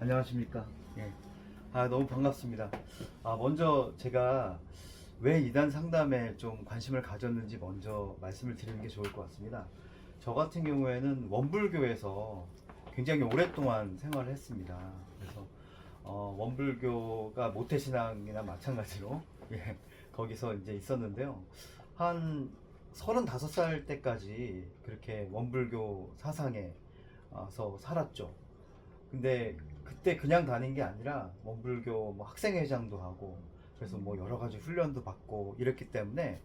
안녕하십니까. 예. 아, 너무 반갑습니다. 아, 먼저 제가 왜 이단 상담에 좀 관심을 가졌는지 먼저 말씀을 드리는 게 좋을 것 같습니다. 저 같은 경우에는 원불교에서 굉장히 오랫동안 생활을 했습니다. 그래서 어, 원불교가 모태신앙이나 마찬가지로 예, 거기서 이제 있었는데요. 한 35살 때까지 그렇게 원불교 사상에 와서 살았죠. 근데 그때 그냥 다닌 게 아니라 원불교 뭐 학생회장도 하고 그래서 뭐 여러 가지 훈련도 받고 이랬기 때문에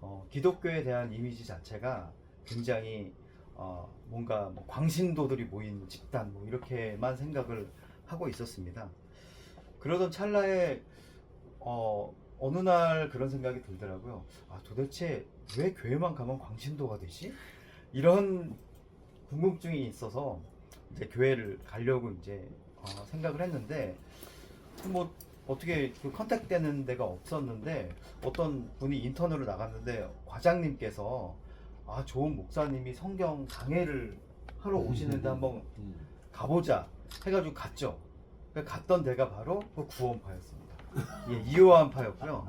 어, 기독교에 대한 이미지 자체가 굉장히 어, 뭔가 뭐 광신도들이 모인 집단 뭐 이렇게만 생각을 하고 있었습니다. 그러던 찰나에 어, 어느 날 그런 생각이 들더라고요. 아 도대체 왜 교회만 가면 광신도가 되지? 이런 궁금증이 있어서 이제 교회를 가려고 이제 어, 생각을 했는데 뭐 어떻게 그 컨택되는 데가 없었는데 어떤 분이 인턴으로 나갔는데 과장님께서 아 좋은 목사님이 성경 강해를 하러 오시는데 한번 가보자 해가지고 갔죠. 그러니까 갔던 데가 바로 그 구원파였습니다. 예, 이호환파였고요.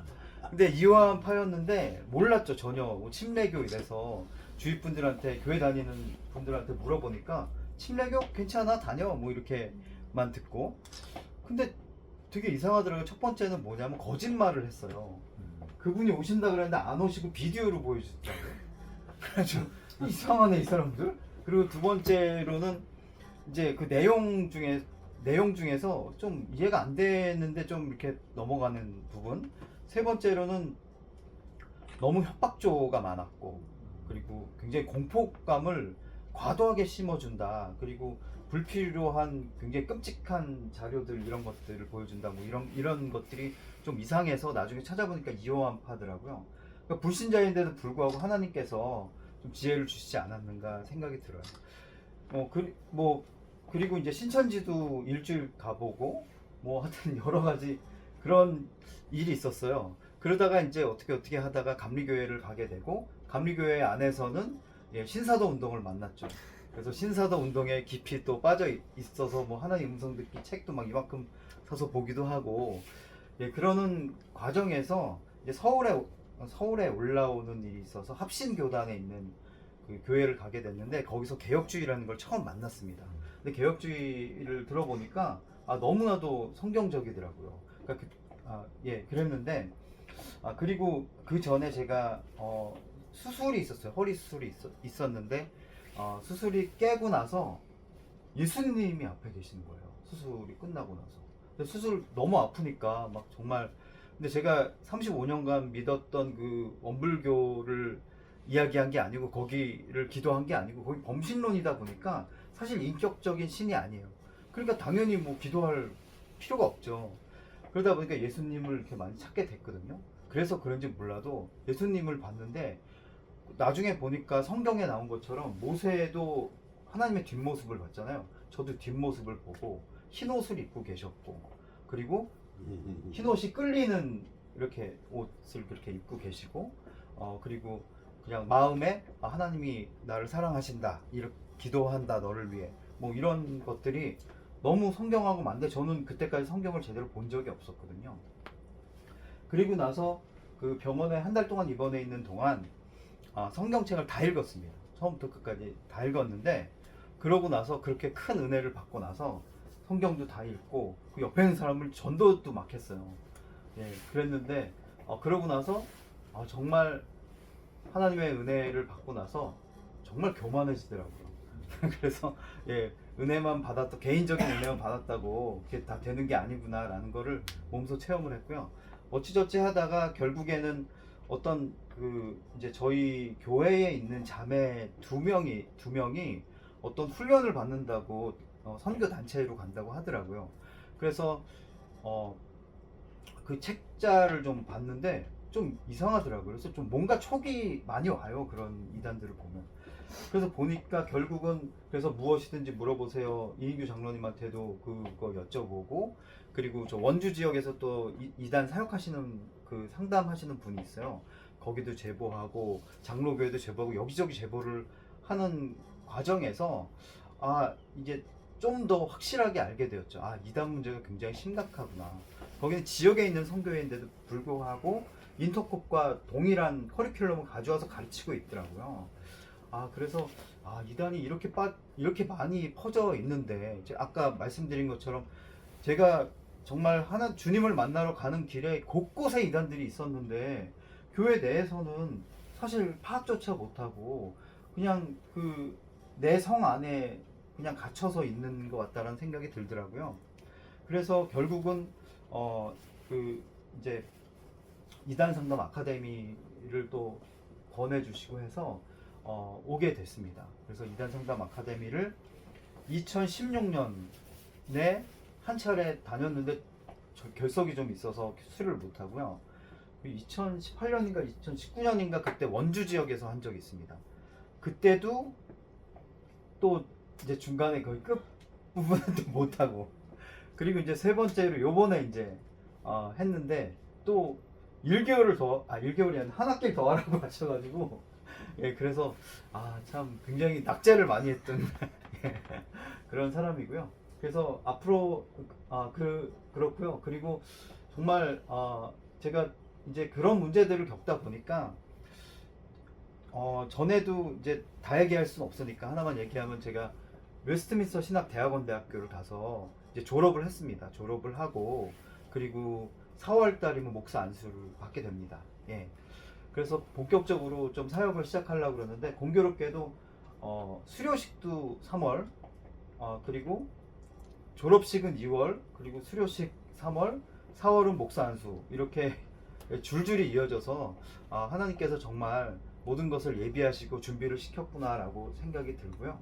근데 이호환파였는데 몰랐죠 전혀 뭐 침례교 이래서 주위 분들한테 교회 다니는 분들한테 물어보니까 침례교 괜찮아 다녀 뭐 이렇게 만 듣고 근데 되게 이상하더라고요. 첫 번째는 뭐냐면 거짓말을 했어요. 그분이 오신다 그랬는데 안 오시고 비디오로 보여주더라고요. 그래가지고 이상하네 이 사람들. 그리고 두 번째로는 이제 그 내용 중에 내용 중에서 좀 이해가 안 되는데 좀 이렇게 넘어가는 부분. 세 번째로는 너무 협박조가 많았고 그리고 굉장히 공포감을 과도하게 심어준다. 그리고 불필요한 굉장히 끔찍한 자료들 이런 것들을 보여준다. 뭐 이런 이런 것들이 좀 이상해서 나중에 찾아보니까 이호환파더라고요. 그러니까 불신자인데도 불구하고 하나님께서 좀 지혜를 주시지 않았는가 생각이 들어요. 어, 그, 뭐 그리고 이제 신천지도 일주일 가보고 뭐 하여튼 여러 가지 그런 일이 있었어요. 그러다가 이제 어떻게 어떻게 하다가 감리교회를 가게 되고 감리교회 안에서는 예, 신사도 운동을 만났죠. 그래서 신사도 운동에 깊이 또 빠져 있- 있어서 뭐 하나님 음성 듣기 책도 막 이만큼 사서 보기도 하고 예, 그러는 과정에서 이제 서울에 서울에 올라오는 일이 있어서 합신 교단에 있는 그 교회를 가게 됐는데 거기서 개혁주의라는 걸 처음 만났습니다. 근데 개혁주의를 들어보니까 아, 너무나도 성경적이더라고요. 그러니까 그, 아, 예, 그랬는데 아, 그리고 그 전에 제가 어, 수술이 있었어요. 허리 수술이 있었, 는데 어, 수술이 깨고 나서 예수님이 앞에 계시는 거예요. 수술이 끝나고 나서. 수술 너무 아프니까 막 정말 근데 제가 35년간 믿었던 그 원불교를 이야기한 게 아니고 거기를 기도한 게 아니고 거기 범신론이다 보니까 사실 인격적인 신이 아니에요. 그러니까 당연히 뭐 기도할 필요가 없죠. 그러다 보니까 예수님을 이렇게 많이 찾게 됐거든요. 그래서 그런지 몰라도 예수님을 봤는데 나중에 보니까 성경에 나온 것처럼 모세도 하나님의 뒷모습을 봤잖아요. 저도 뒷모습을 보고 흰 옷을 입고 계셨고 그리고 흰 옷이 끌리는 이렇게 옷을 그렇게 입고 계시고 어 그리고 그냥 마음에 아, 하나님이 나를 사랑하신다 이렇게 기도한다 너를 위해 뭐 이런 것들이 너무 성경하고 맞는데 저는 그때까지 성경을 제대로 본 적이 없었거든요. 그리고 나서 그 병원에 한 달 동안 입원해 있는 동안 아, 성경책을 다 읽었습니다. 처음부터 끝까지 다 읽었는데 그러고 나서 그렇게 큰 은혜를 받고 나서 성경도 다 읽고 그 옆에 있는 사람을 전도도 막 했어요. 예, 그랬는데 어, 그러고 나서 아, 정말 하나님의 은혜를 받고 나서 정말 교만해지더라고요. 그래서 예, 은혜만 받았다 개인적인 은혜만 받았다고 그게 다 되는 게 아니구나라는 거를 몸소 체험을 했고요. 어찌저찌 하다가 결국에는 어떤 그 이제 저희 교회에 있는 자매 두 명이 두 명이 어떤 훈련을 받는다고 어, 선교 단체로 간다고 하더라고요. 그래서 어 그 책자를 좀 봤는데 좀 이상하더라고요. 그래서 좀 뭔가 촉이 많이 와요. 그런 이단들을 보면. 그래서 보니까 결국은 그래서 무엇이든지 물어보세요. 이인규 장로님한테도 그거 여쭤보고 그리고 저 원주 지역에서 또 이- 이단 사역하시는 그 상담하시는 분이 있어요. 거기도 제보하고 장로교회도 제보하고 여기저기 제보를 하는 과정에서 아 이제 좀더 확실하게 알게 되었죠. 아 이단 문제가 굉장히 심각하구나. 거기는 지역에 있는 성교회인데도 불구하고 인터콥과 동일한 커리큘럼을 가져와서 가르치고 있더라고요. 아 그래서 아 이단이 이렇게 빠 이렇게 많이 퍼져 있는데 이제 아까 말씀드린 것처럼 제가 정말 하나 주님을 만나러 가는 길에 곳곳에 이단들이 있었는데 교회 내에서는 사실 파악조차 못하고 그냥 그 내 성 안에 그냥 갇혀서 있는 것 같다는 생각이 들더라고요. 그래서 결국은 어 그 이제 이단 상담 아카데미를 또 권해주시고 해서 어, 오게 됐습니다. 그래서 이단 상담 아카데미를 2016년에 한 차례 다녔는데 저 결석이 좀 있어서 수료를 못 하고요. 2018년인가 2019년인가 그때 원주 지역에서 한 적이 있습니다. 그때도 또 이제 중간에 거의 끝 부분은 또못 하고 그리고 이제 세 번째로 요번에 이제 어, 했는데 또 1개월을 더, 아 1개월이 아니라 한 학기를 더 하라고 하셔가지고 예 그래서 아 참 굉장히 낙제를 많이 했던 예, 그런 사람이고요. 그래서 앞으로 아 그 그렇고요. 그리고 정말 아 제가 이제 그런 문제들을 겪다 보니까 어 전에도 이제 다 얘기할 수는 없으니까 하나만 얘기하면 제가 웨스트민스터 신학 대학원 대학교를 가서 이제 졸업을 했습니다. 졸업을 하고 그리고 4월 달이면 목사 안수를 받게 됩니다. 예. 그래서 본격적으로 좀 사역을 시작하려고 그러는데 공교롭게도 어, 수료식도 3월 어, 그리고 졸업식은 2월 그리고 수료식 3월 4월은 목사 안수 이렇게 줄줄이 이어져서 아, 하나님께서 정말 모든 것을 예비하시고 준비를 시켰구나라고 생각이 들고요.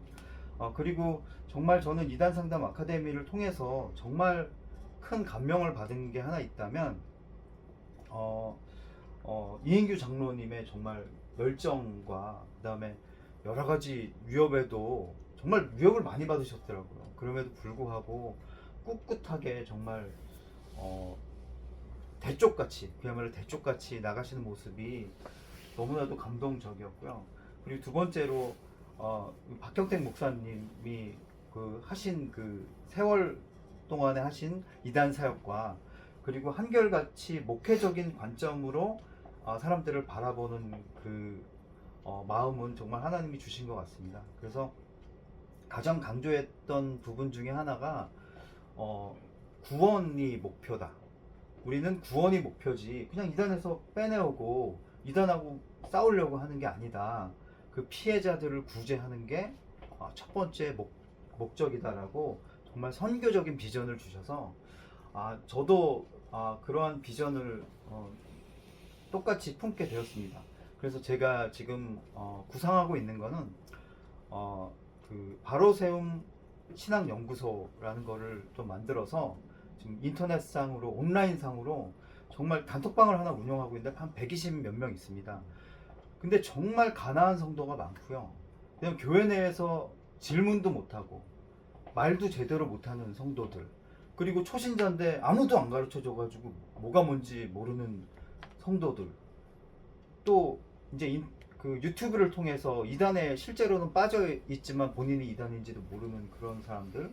어, 그리고 정말 저는 이단 상담 아카데미를 통해서 정말 큰 감명을 받은 게 하나 있다면 어, 어, 이인규 장로님의 정말 열정과 그다음에 여러 가지 위협에도 정말 위협을 많이 받으셨더라고요. 그럼에도 불구하고 꿋꿋하게 정말 어, 대쪽같이 그야말로 대쪽같이 나가시는 모습이 너무나도 감동적이었고요. 그리고 두 번째로 어, 박경택 목사님이 그 하신 그 세월 동안에 하신 이단 사역과 그리고 한결같이 목회적인 관점으로 어, 사람들을 바라보는 그 어, 마음은 정말 하나님이 주신 것 같습니다. 그래서 가장 강조했던 부분 중에 하나가 어, 구원이 목표다. 우리는 구원이 목표지 그냥 이단에서 빼내오고 이단하고 싸우려고 하는 게 아니다. 그 피해자들을 구제하는 게 첫 번째 목, 목적이다라고 정말 선교적인 비전을 주셔서 아 저도 아, 그러한 비전을 어, 똑같이 품게 되었습니다. 그래서 제가 지금 어, 구상하고 있는 거는 어, 그 바로 세움 신학 연구소라는 거를 좀 만들어서 지금 인터넷상으로 온라인상으로 정말 단톡방을 하나 운영하고 있는데 한 120 몇 명 있습니다. 근데 정말 가난한 성도가 많고요. 그냥 교회 내에서 질문도 못하고 말도 제대로 못하는 성도들 그리고 초신자인데 아무도 안 가르쳐 줘가지고 뭐가 뭔지 모르는 성도들. 또 이제 인- 그 유튜브를 통해서 이단에 실제로는 빠져 있지만 본인이 이단인지도 모르는 그런 사람들.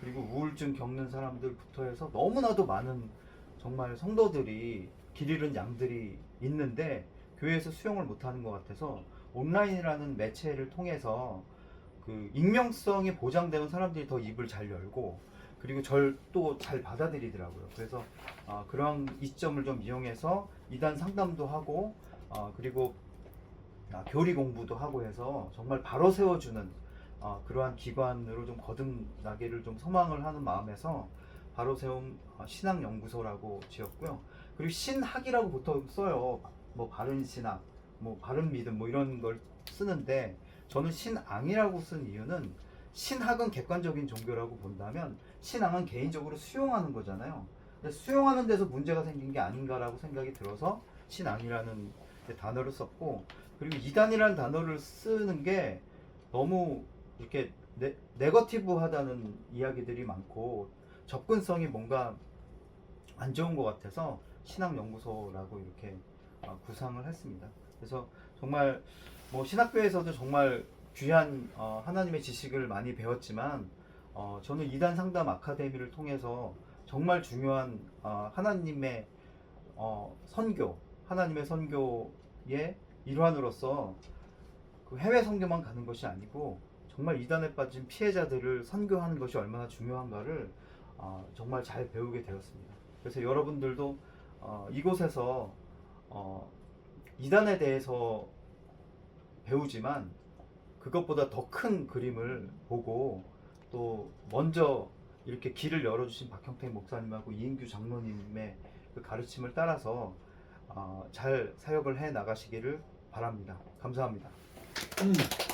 그리고 우울증 겪는 사람들부터 해서 너무나도 많은 정말 성도들이 길 잃은 양들이 있는데 교회에서 수용을 못하는 것 같아서 온라인이라는 매체를 통해서 그 익명성이 보장되는 사람들이 더 입을 잘 열고 그리고 절 또 잘 받아들이더라고요. 그래서 아, 그런 이점을 좀 이용해서 이단 상담도 하고 아, 그리고 아, 교리 공부도 하고 해서 정말 바로 세워주는 아, 그러한 기관으로 좀 거듭나기를 좀 소망을 하는 마음에서 바로 세움 어, 신학연구소라고 지었고요. 그리고 신학이라고 보통 써요. 뭐 바른 신학, 뭐 바른 믿음, 뭐 이런 걸 쓰는데 저는 신앙이라고 쓴 이유는 신학은 객관적인 종교라고 본다면 신앙은 개인적으로 수용하는 거잖아요. 수용하는 데서 문제가 생긴 게 아닌가라고 생각이 들어서 신앙이라는 단어를 썼고 그리고 이단이라는 단어를 쓰는 게 너무 이렇게 네, 네거티브하다는 이야기들이 많고 접근성이 뭔가 안 좋은 것 같아서 신학연구소라고 이렇게 어, 구상을 했습니다. 그래서 정말 뭐 신학교에서도 정말 귀한 어, 하나님의 지식을 많이 배웠지만 어, 저는 이단 상담 아카데미를 통해서 정말 중요한 어, 하나님의 어, 선교, 하나님의 선교의 일환으로서 그 해외 선교만 가는 것이 아니고 정말 이단에 빠진 피해자들을 선교하는 것이 얼마나 중요한가를 어, 정말 잘 배우게 되었습니다. 그래서 여러분들도 어, 이곳에서 어, 이단에 대해서 배우지만 그것보다 더 큰 그림을 보고 또 먼저 이렇게 길을 열어주신 박형택 목사님하고 이인규 장로님의 그 가르침을 따라서 어, 잘 사역을 해 나가시기를 바랍니다. 감사합니다.